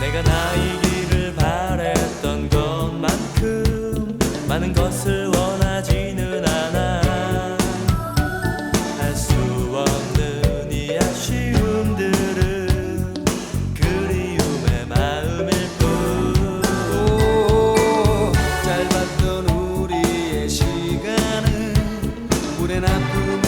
내가 나이기를 바랬던 것만큼 많은 것을 원하지는 않아. 할 수 없는 이 아쉬움들은 그리움의 마음일 뿐. 오, 짧았던 우리의 시간은 우린 아픔